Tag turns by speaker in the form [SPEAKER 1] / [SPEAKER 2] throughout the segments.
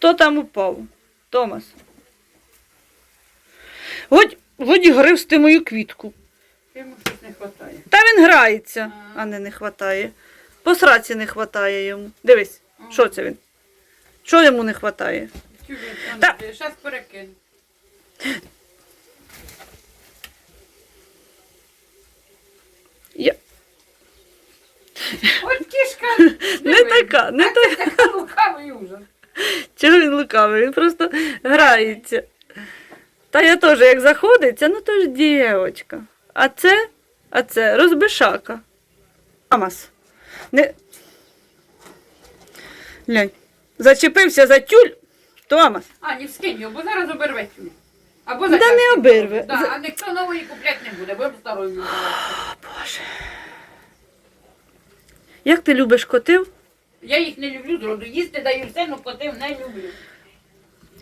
[SPEAKER 1] Хто там упав? Томас. Годь, годі гривсти мою квітку.
[SPEAKER 2] Йому щось не вистачає.
[SPEAKER 1] Та він грається,
[SPEAKER 2] А.
[SPEAKER 1] не не хватає. По сраці не хватає йому. Дивись, що це він? Що йому не хватає? Та-
[SPEAKER 2] Зараз перекину.
[SPEAKER 1] Я...
[SPEAKER 2] От кішка.
[SPEAKER 1] Не така, не
[SPEAKER 2] так. така лукавий ужас.
[SPEAKER 1] Чого він лукавий? Він просто грається. Та я теж, як заходиться, ну то ж дівчинка. А це, а це розбишака. Томас. Не... Глянь. Зачепився за тюль. Томас.
[SPEAKER 2] А, не вскинь його, бо зараз оберве тюль. Або
[SPEAKER 1] Да
[SPEAKER 2] затягне.
[SPEAKER 1] не оберве.
[SPEAKER 2] Да,
[SPEAKER 1] За-
[SPEAKER 2] а ніхто нової купляти не буде, бо старою буде.
[SPEAKER 1] Боже. Як ти любиш котів,
[SPEAKER 2] Я їх не люблю зроду. Їсти даю все, але котів не люблю.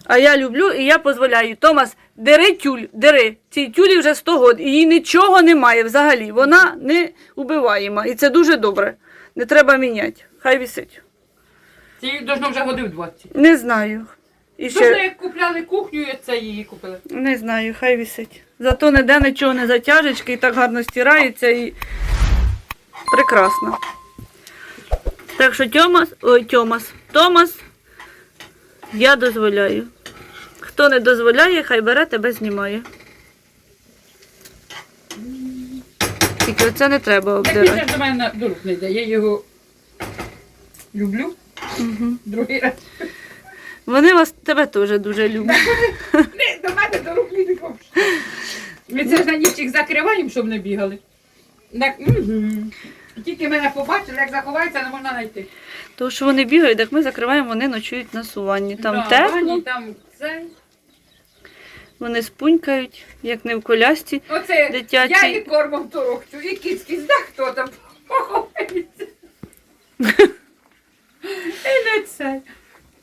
[SPEAKER 1] а я люблю і я дозволяю. Томас, дери тюль, дери. Цій тюлі вже 100 років, і їй нічого немає взагалі. Вона не убиваєма. І це дуже добре. Не треба міняти. Хай висить.
[SPEAKER 2] Це їх должно вже годив 20.
[SPEAKER 1] Не знаю. І
[SPEAKER 2] Просто
[SPEAKER 1] ще
[SPEAKER 2] як купляли кухню, і це її купили.
[SPEAKER 1] не знаю, хай висить. Зато ніде нічого не затяжечки і так гарно стирається і прекрасно. Так що Тьомас, ой, Тьомас, Томас, я дозволяю. Хто не дозволяє, хай бере тебе знімає. Тільки оце не треба обдирати.
[SPEAKER 2] ж до мене до рук не йде. Я його люблю.
[SPEAKER 1] Угу.
[SPEAKER 2] Другий раз.
[SPEAKER 1] Вони вас тебе теж дуже люблять.
[SPEAKER 2] Не, до мене до рук не йде. Ми це ж на ніч їх закриваємо, щоб не бігали. Так, угу. Тільки мене побачили, як заховаються, не можна знайти.
[SPEAKER 1] Тому що вони бігають, так ми закриваємо, вони ночують на суванні. Там
[SPEAKER 2] Да,
[SPEAKER 1] тепло,
[SPEAKER 2] Вані, там це.
[SPEAKER 1] вони спунькають, як не в колясці.
[SPEAKER 2] Оце
[SPEAKER 1] Дитячий.
[SPEAKER 2] я і кормом торохчу, і кіцькі, да хто там поховається. І не це.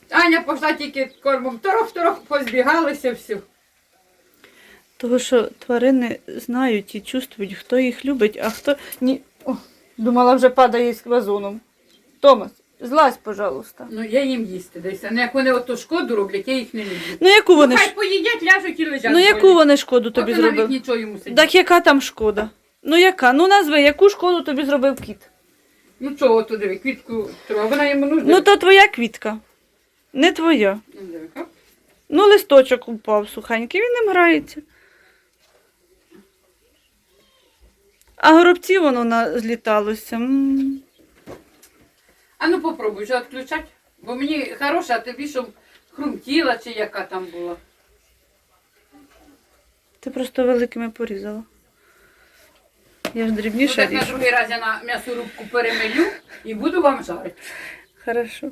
[SPEAKER 2] Аня пішла тільки кормом торох-торох, позбігалися все.
[SPEAKER 1] Того, що тварини знають і чувствують, хто їх любить, а хто ні. О, думала, вже падає з вазоном. Томас, злазь, пожалуйста.
[SPEAKER 2] Ну я їм їсти десь. А як вони оту шкоду роблять, я їх не люблю.
[SPEAKER 1] Ну яку вони
[SPEAKER 2] Хай поїдять, ляжуть і лежать.
[SPEAKER 1] Ну яку вони шкоду тобі
[SPEAKER 2] Ото навіть нічого йому сидіти.
[SPEAKER 1] Так яка там шкода? Ну яка? Ну назви, яку шкоду тобі зробив кіт?
[SPEAKER 2] Ну чого тут диви, квітку треба, вона йому нужна.
[SPEAKER 1] Ну то твоя квітка. Не твоя.
[SPEAKER 2] Ну.
[SPEAKER 1] Ну, листочок упав сухенький, він ним грається. А горобці воно на... зліталося. М.
[SPEAKER 2] А ну попробуй вже відключати. Бо мені хороша, а тобі щоб хрумтіла чи яка там була.
[SPEAKER 1] Ти просто великими порізала. Я ж
[SPEAKER 2] Ну,
[SPEAKER 1] дрібніше
[SPEAKER 2] так на
[SPEAKER 1] ріжу.
[SPEAKER 2] другий раз я на м'ясорубку перемелю і буду вам жарити.
[SPEAKER 1] Хорошо.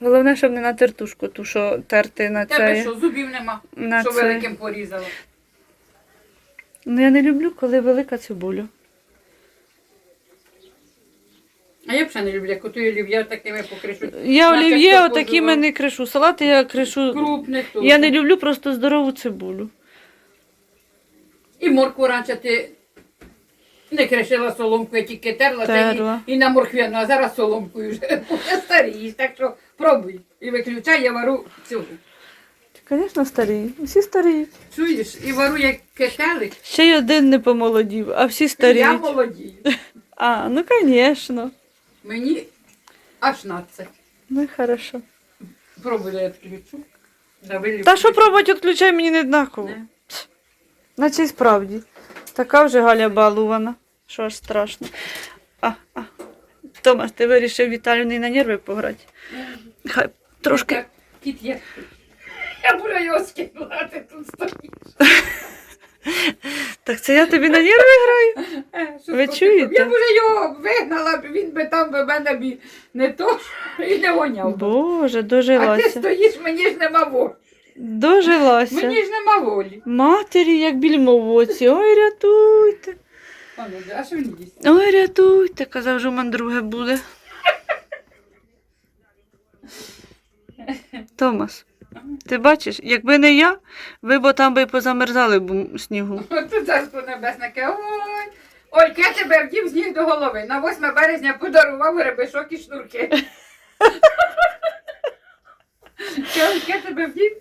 [SPEAKER 1] Головне, щоб не на тертушку, ту, що терти на
[SPEAKER 2] Тебе
[SPEAKER 1] це.
[SPEAKER 2] що, зубів нема,
[SPEAKER 1] На
[SPEAKER 2] що
[SPEAKER 1] це.
[SPEAKER 2] великим порізала.
[SPEAKER 1] Ну я не люблю, коли велика цибуля.
[SPEAKER 2] А я ще не люблю, як ото олів'є такими покришу.
[SPEAKER 1] Я
[SPEAKER 2] Наче
[SPEAKER 1] олів'є
[SPEAKER 2] хто
[SPEAKER 1] отакими
[SPEAKER 2] позував.
[SPEAKER 1] не кришу. Салати я кришу.
[SPEAKER 2] Крупних то.
[SPEAKER 1] Я не люблю просто здорову цибулю.
[SPEAKER 2] І морку раніше ти не кришила соломкою, тільки терла, та
[SPEAKER 1] Терла.
[SPEAKER 2] і, і на морквяну, а зараз соломкою вже Я старієш, так що пробуй. І виключай, я вару цього.
[SPEAKER 1] Звісно, старі. Всі старіють.
[SPEAKER 2] Чуєш, і вару як кетелик,
[SPEAKER 1] Ще й один не помолодів, а всі
[SPEAKER 2] старі.
[SPEAKER 1] я
[SPEAKER 2] молодію.
[SPEAKER 1] А, ну звісно.
[SPEAKER 2] Мені аж надцять.
[SPEAKER 1] Ну, хорошо.
[SPEAKER 2] Пробуй, я відключу.
[SPEAKER 1] Та що пробувати, відключай мені не однаково.
[SPEAKER 2] Не.
[SPEAKER 1] Наче й справді. Така вже Галя балувана. Що аж страшно. А, а. Томас, ти вирішив Віталію на нерви пограти. Хай трошки.
[SPEAKER 2] Так, Кіт є. Я буду його скинула, а ти тут стоїш.
[SPEAKER 1] Так це я тобі на нерви граю?
[SPEAKER 2] Що
[SPEAKER 1] Ви чуєте?
[SPEAKER 2] Я б уже його вигнала, б, він би там би мене бі не то і не воняв. би.
[SPEAKER 1] Боже,
[SPEAKER 2] А ти
[SPEAKER 1] дожилася.
[SPEAKER 2] стоїш, мені ж нема волі.
[SPEAKER 1] Дожилася.
[SPEAKER 2] Мені ж нема волі.
[SPEAKER 1] Матері, як більмо в оці. Ой, рятуйте.
[SPEAKER 2] А ну, А що він їсть?
[SPEAKER 1] Ой, рятуйте, казав, що в мене друге буде. Томас, ти бачиш, якби не я, ви б там би позамерзали б у снігу.
[SPEAKER 2] Тут царство небесне ой. Олька, я тебе вдів з ніг до голови. На 8 березня подарував гребешок і шнурки. Яке тебе вдів?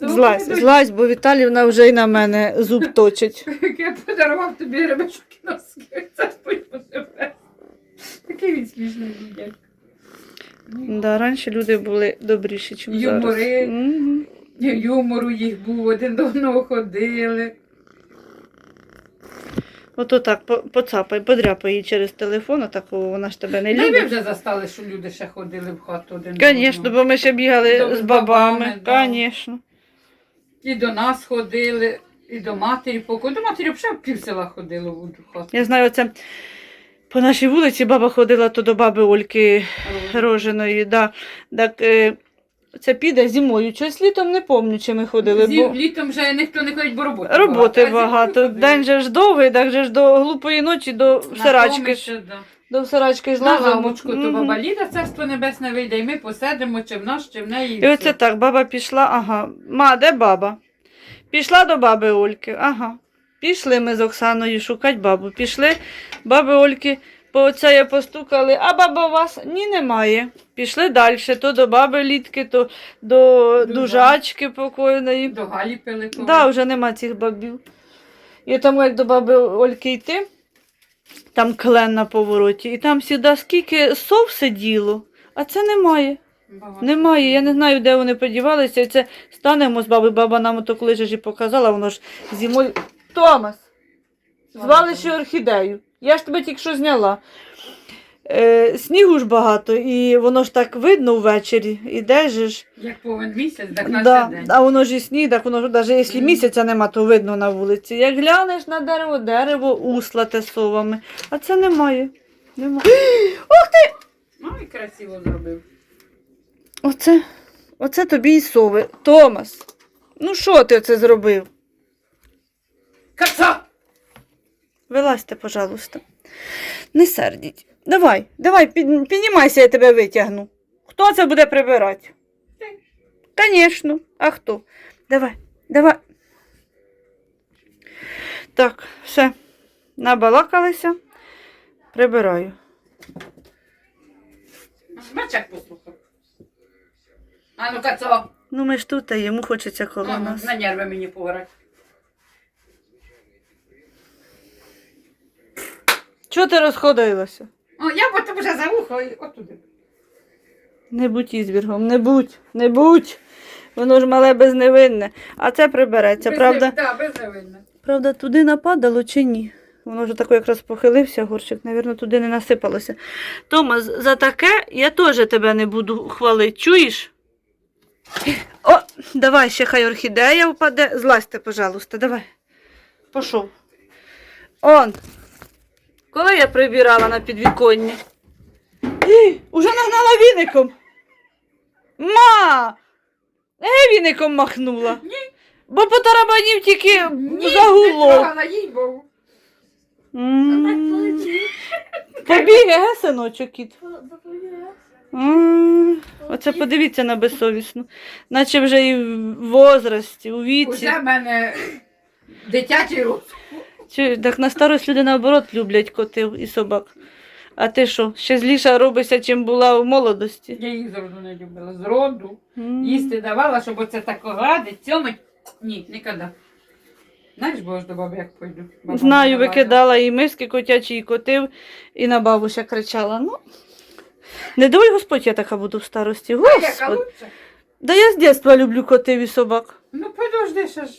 [SPEAKER 1] Злазь, злазь, бо Віталівна вже й на мене зуб точить.
[SPEAKER 2] Я подарував тобі ребешки носки. Це сподівно тебе. Такий він смішний дядько.
[SPEAKER 1] Да, раніше люди були добріші, ніж зараз.
[SPEAKER 2] Юмори.
[SPEAKER 1] Мгм.
[SPEAKER 2] Юмору їх був, один до одного ходили.
[SPEAKER 1] Ото так, по- поцапай, подряпай її через телефон, а такого вона ж тебе не
[SPEAKER 2] Та й ви вже застали, що люди ще ходили в хату один до
[SPEAKER 1] Звісно, бо ми ще бігали
[SPEAKER 2] До-
[SPEAKER 1] з бабами.
[SPEAKER 2] да.
[SPEAKER 1] Звісно.
[SPEAKER 2] І до нас ходили, і до матері поки. До матері взагалі пів села ходило в хату.
[SPEAKER 1] Я знаю, оце по нашій вулиці баба ходила то до баби Ольки Роженої. Да. Так, е, це піде зимою. Щось літом не пам'ятаю, чи ми ходили.
[SPEAKER 2] Зі-
[SPEAKER 1] Бо...
[SPEAKER 2] Літом вже ніхто не ходить, бо роботи
[SPEAKER 1] Роботи
[SPEAKER 2] зимою
[SPEAKER 1] багато. День же ж довгий, так же ж до глупої ночі, до
[SPEAKER 2] тому
[SPEAKER 1] ж.
[SPEAKER 2] да.
[SPEAKER 1] До всирачки ж
[SPEAKER 2] На
[SPEAKER 1] лазимо.
[SPEAKER 2] лавочку, то
[SPEAKER 1] Мгм.
[SPEAKER 2] баба Ліда, царство небесне вийде, і ми посидимо, чи в нас, чи в неї.
[SPEAKER 1] І оце так, баба пішла, ага. Ма, де баба? Пішла до баби Ольки, ага. Пішли ми з Оксаною шукати бабу. Пішли, баби Ольки по оце постукали, а баба у вас ні немає. Пішли далі, то до баби Літки, то до дужачки покойної.
[SPEAKER 2] До Галі пили.
[SPEAKER 1] Да, вже нема цих бабів. І тому, як до баби Ольки йти, там клен на повороті, і там сюди скільки сов сиділо, а це немає.
[SPEAKER 2] Багато.
[SPEAKER 1] Немає, я не знаю, де вони подівалися. І це станемо з бабою. Баба нам ото коли ж і показала, воно ж зимою. Томас, звали ще орхідею. Я ж тебе тільки що зняла. Е, снігу ж багато, і воно ж так видно ввечері. Іде же ж.
[SPEAKER 2] Як повен місяць, так наче
[SPEAKER 1] Да,
[SPEAKER 2] день.
[SPEAKER 1] а воно ж і сніг, так воно ж навіть якщо місяця нема, то видно на вулиці. Як глянеш на дерево, дерево услате совами. А це немає. немає.
[SPEAKER 2] Ну і красиво зробив.
[SPEAKER 1] Оце, оце тобі і сови. Томас. Ну що ти оце зробив?
[SPEAKER 2] Каца!
[SPEAKER 1] Вилазьте, пожалуйста. Не сердіть. Давай, давай, під, піднімайся, я тебе витягну. Хто це буде прибирати? Звісно. А хто? Давай, давай. Так, все. Набалакалися. Прибираю.
[SPEAKER 2] Бачак послухав. А ну кацо,
[SPEAKER 1] Ну ми ж тут, а йому хочеться коло
[SPEAKER 2] Ага,
[SPEAKER 1] нас.
[SPEAKER 2] на нерви мені пограти.
[SPEAKER 1] Чого ти розходилася?
[SPEAKER 2] О, я потім вже за вухо і отуди.
[SPEAKER 1] Не будь ізвіргом, не будь, не будь. Воно ж мале безневинне. А це прибереться,
[SPEAKER 2] Без
[SPEAKER 1] правда?
[SPEAKER 2] Да, безневинно.
[SPEAKER 1] Правда, туди нападало чи ні? Воно вже тако якраз похилився, горщик, навірно, туди не насипалося. Томас, за таке я теж тебе не буду хвалити. Чуєш? О, давай ще хай орхідея впаде. Злазьте, пожалуйста, давай. Пішов. Он. Коли я прибирала на підвіконні? Ій, Уже нагнала віником. Ма! Е, віником махнула.
[SPEAKER 2] Ні.
[SPEAKER 1] Бо потарабанів тільки
[SPEAKER 2] Ні,
[SPEAKER 1] загуло.
[SPEAKER 2] не трогала, їй богу.
[SPEAKER 1] М. Побіг, ге, синочок кіт. М, Оце подивіться на безсовісну. Наче вже і в возрасті, у віці.
[SPEAKER 2] Уже в мене дитячий рост.
[SPEAKER 1] Чи, так на старость люди наоборот люблять котів і собак. А ти що, ще зліша робишся, чим була в молодості?
[SPEAKER 2] Я їх зроду не любила. Зроду.
[SPEAKER 1] М.
[SPEAKER 2] Їсти давала, щоб оце так гладить, цьомить. Ні, ніколи. Знаєш, бо ж до баби як пойду. Баба
[SPEAKER 1] Знаю, викидала і миски котячі, і котив, і на бабуся кричала. Ну, не дай Господь, я така буду в старості.
[SPEAKER 2] А яка лучше?
[SPEAKER 1] Да я з дитинства люблю котів і собак.
[SPEAKER 2] Ну, подожди ще ж.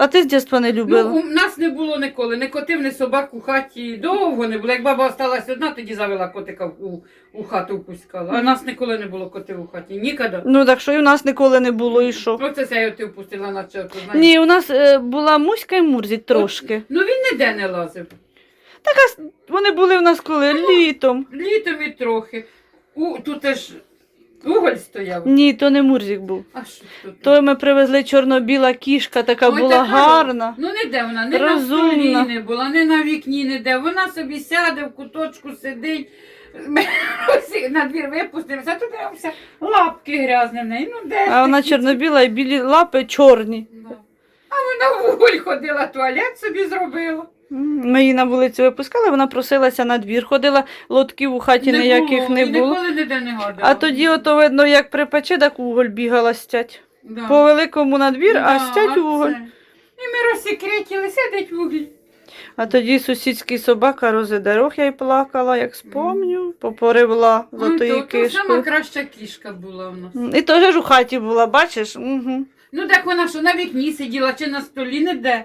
[SPEAKER 1] А ти з дитинства не любила.
[SPEAKER 2] Ну, у нас не було ніколи, ні котів, ні собак у хаті довго не було. Як баба осталась одна, тоді завела котика у, у хату впускала. А нас ніколи не було котів у хаті. Ніколи.
[SPEAKER 1] Ну так що і в нас ніколи не було, і що?
[SPEAKER 2] Оце це я ти впустила на знаєш.
[SPEAKER 1] Ні, у нас е, була муська і мурзик трошки.
[SPEAKER 2] Ну він ніде не лазив.
[SPEAKER 1] Так а с- вони були в нас коли літом.
[SPEAKER 2] Літом і трохи. У, тут ж уголь стояв.
[SPEAKER 1] Ні, то не мурзик був.
[SPEAKER 2] А що тут?
[SPEAKER 1] То ми привезли чорно-біла кішка, така
[SPEAKER 2] Ой,
[SPEAKER 1] була
[SPEAKER 2] така
[SPEAKER 1] гарна.
[SPEAKER 2] Ну ніде вона, ні
[SPEAKER 1] Розумна.
[SPEAKER 2] на столі не була, ні на вікні ніде. Вона собі сяде в куточку, сидить. Ми всі на двір випустилися, а тут дивимося, лапки грязні в неї. Ну де? ж
[SPEAKER 1] А вона
[SPEAKER 2] такі?
[SPEAKER 1] чорно-біла і білі лапи чорні.
[SPEAKER 2] Да. А вона в уголь ходила, туалет собі зробила.
[SPEAKER 1] Ми її на вулицю випускали, вона просилася на двір, ходила, лотків у хаті ніяких не було.
[SPEAKER 2] Ніколи ніде не гадала.
[SPEAKER 1] А тоді, ото видно, як припече, так уголь бігала стять.
[SPEAKER 2] Да.
[SPEAKER 1] По великому на двір, а стять
[SPEAKER 2] а
[SPEAKER 1] уголь.
[SPEAKER 2] це. І ми розсекретили, сидить в углі.
[SPEAKER 1] А тоді сусідський собака розидерох, я й плакала, як спомню, попоривла за тої
[SPEAKER 2] то, то сама краща кішка була в нас.
[SPEAKER 1] І теж у хаті була, бачиш? Угу.
[SPEAKER 2] Ну так вона що на вікні сиділа чи на столі, не де.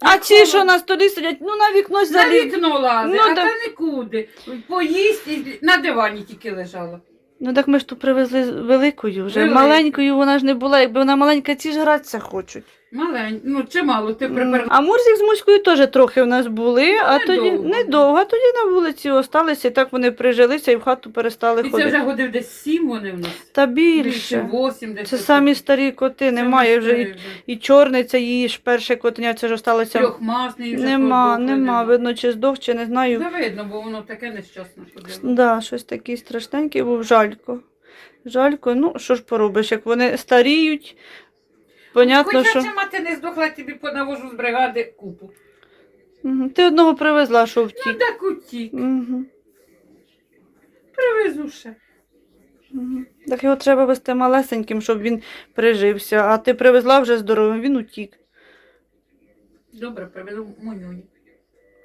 [SPEAKER 1] А ці, що на столі сидять, ну на вікно
[SPEAKER 2] На
[SPEAKER 1] заліз.
[SPEAKER 2] вікно лазить,
[SPEAKER 1] Ну,
[SPEAKER 2] а та нікуди. Поїсть і на дивані тільки лежала.
[SPEAKER 1] Ну так ми ж тут привезли з- великою вже.
[SPEAKER 2] Велику.
[SPEAKER 1] Маленькою вона ж не була, якби вона маленька, ці ж гратися хочуть.
[SPEAKER 2] Малень, ну чимало, ти
[SPEAKER 1] М,
[SPEAKER 2] приперла.
[SPEAKER 1] А Мурзик з Муською теж трохи в нас були, а тоді
[SPEAKER 2] недовго.
[SPEAKER 1] недовго, а тоді на вулиці осталися, і так вони прижилися і в хату перестали
[SPEAKER 2] І це
[SPEAKER 1] ходити.
[SPEAKER 2] вже годив десь сім вони в нас.
[SPEAKER 1] Та
[SPEAKER 2] Більше,
[SPEAKER 1] більше.
[SPEAKER 2] восім десь.
[SPEAKER 1] Це
[SPEAKER 2] отак.
[SPEAKER 1] самі старі коти,
[SPEAKER 2] Це
[SPEAKER 1] немає вже. І, і чорний це її ж перше котеня, це ж осталося.
[SPEAKER 2] Трьохмасний вже
[SPEAKER 1] Нема,
[SPEAKER 2] подохли,
[SPEAKER 1] нема, видно, чи здох, чи не знаю.
[SPEAKER 2] Не видно, бо воно таке нещасне ходило.
[SPEAKER 1] Да, щось такий страшненький був жалько. Жалько, ну що ж поробиш, як вони старіють. Понятно,
[SPEAKER 2] Хоча
[SPEAKER 1] що.
[SPEAKER 2] ця мати не здохла, я тобі понавожу з бригади купу.
[SPEAKER 1] Мгм. Ти одного привезла, що
[SPEAKER 2] Ну
[SPEAKER 1] втік.
[SPEAKER 2] так утік.
[SPEAKER 1] Угу.
[SPEAKER 2] Привезу ще.
[SPEAKER 1] Мгм. Так його треба вести малесеньким, щоб він прижився. А ти привезла вже здоровим, він утік.
[SPEAKER 2] Добре, привезу монюні.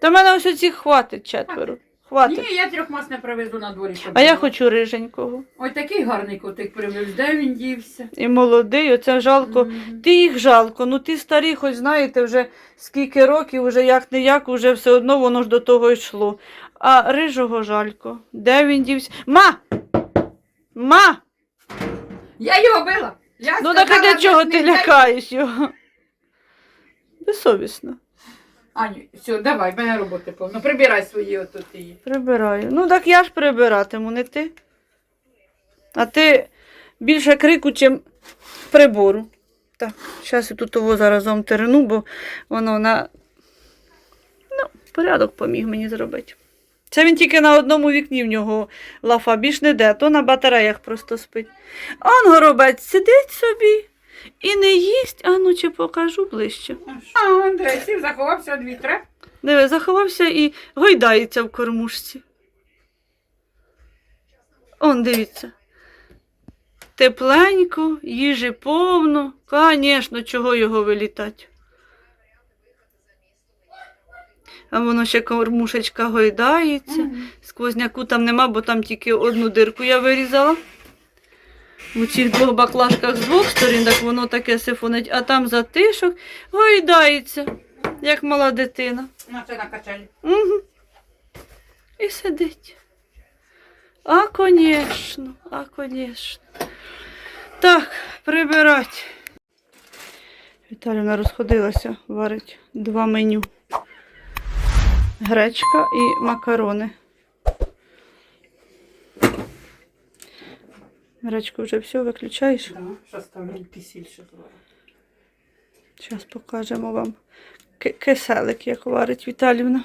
[SPEAKER 1] Та в мене ось оці хватить четверо. Хватить.
[SPEAKER 2] Ні, я трьохмас не привезу на дворі. щоб
[SPEAKER 1] А я
[SPEAKER 2] було.
[SPEAKER 1] хочу риженького.
[SPEAKER 2] Ой, такий гарний котик привез. Де він дівся?
[SPEAKER 1] І молодий, оце жалко.
[SPEAKER 2] Мгм.
[SPEAKER 1] Ти їх жалко, ну ти старі, хоч знаєте, вже скільки років, вже як не як, вже все одно воно ж до того йшло. А рижого жалько. Де він дівся? Ма! Ма!
[SPEAKER 2] Я його била. Я
[SPEAKER 1] Ну так а для чого
[SPEAKER 2] не
[SPEAKER 1] ти
[SPEAKER 2] дай-
[SPEAKER 1] лякаєш його? Безсовісно.
[SPEAKER 2] Аню, все, давай, мене роботи повно. Прибирай свої отут її.
[SPEAKER 1] Прибираю. Ну так я ж прибиратиму, не ти. А ти більше крику, чим прибору. Так, зараз я тут того заразом терну, бо воно на. Ну, порядок поміг мені зробити. Це він тільки на одному вікні в нього лафа, більш не де, то на батареях просто спить. Он горобець сидить собі і не їсть, а ну чи покажу ближче.
[SPEAKER 2] А, Андрей, сів, заховався від вітра.
[SPEAKER 1] Диви, заховався і гойдається в кормушці. Он, дивіться. Тепленько, їжі повно. Звісно, чого його вилітать. А воно ще кормушечка гойдається. Сквозняку там нема, бо там тільки одну дирку я вирізала. У цих двох баклажках з двох сторін, так воно таке сифонить, а там затишок гойдається, як мала дитина.
[SPEAKER 2] На це на качелі.
[SPEAKER 1] Угу. І сидить. А, конечно, а, конечно. Так, прибирать. Віталіна розходилася, варить два меню. Гречка і макарони. Гречку вже все виключаєш.
[SPEAKER 2] Да, зараз там кисіль ще зварю.
[SPEAKER 1] Зараз покажемо вам ки- киселик, як варить Віталівна.